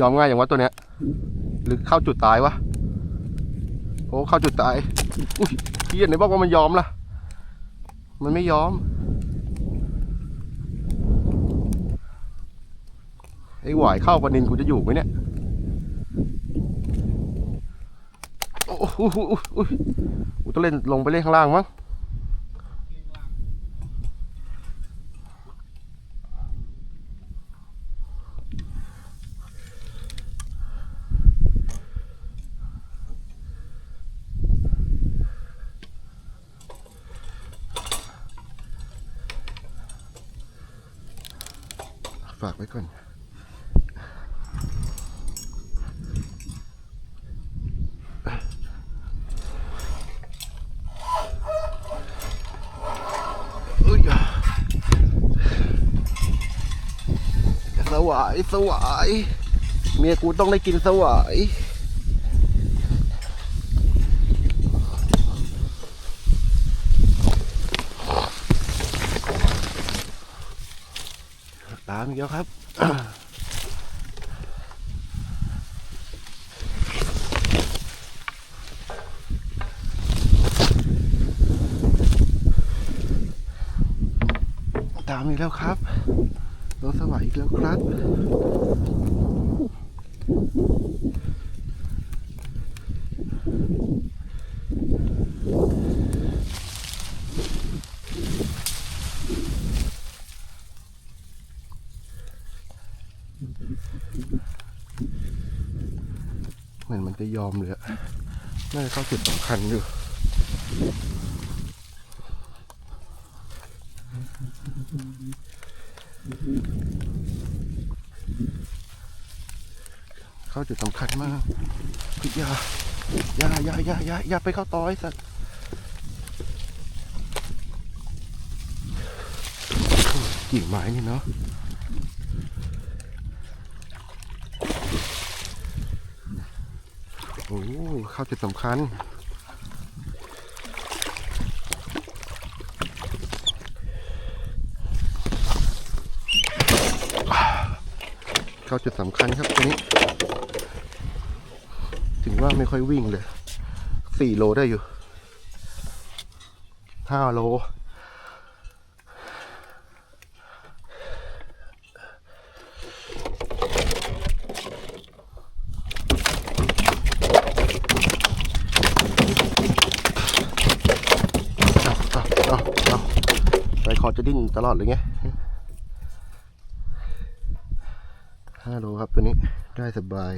ยอมง่ายอย่างวะตัวเนี้ย หรือเข้าจุดตายวะโอ้เข้าจุดตายอุ้ยเฮียไหนบอกว่ามันยอมล่ะ มันไม่ยอมไอ้หวายเข้าประเด็นกูจะอยู่ไหมเนี่ยโอ้โหอุ๊ยกูต้องเล่นลงไปเล่นข้างล่างมั้ง ฝากไว้ก่อนสวายสวายเมียกูต้องได้กินสวายามอีกแล้วครับตามอีกแล้วครับรถสวายอีกแล้วครับ เหมือนมันจะยอมเลยอะน่าจะเข้าจุดสำคัญอยู่เข้าจุดสำคัญมากเฮ้ยาอย่าอย่าอย่าอย่าอย่าไปเข้าต่อไอ้สัตว์กิ่งไม้นี่เนาะ โอ้เข้าจุดสำคัญ เข้าจุดสำคัญครับตัวนี้ ถึงว่าไม่ค่อยวิ่งเลยสี่โลได้อยู่ห้าโล เอาเอาเอาเอา ใจคอจะดิ้นตลอดเลยไงห้าโลครับตัวนี้ได้สบาย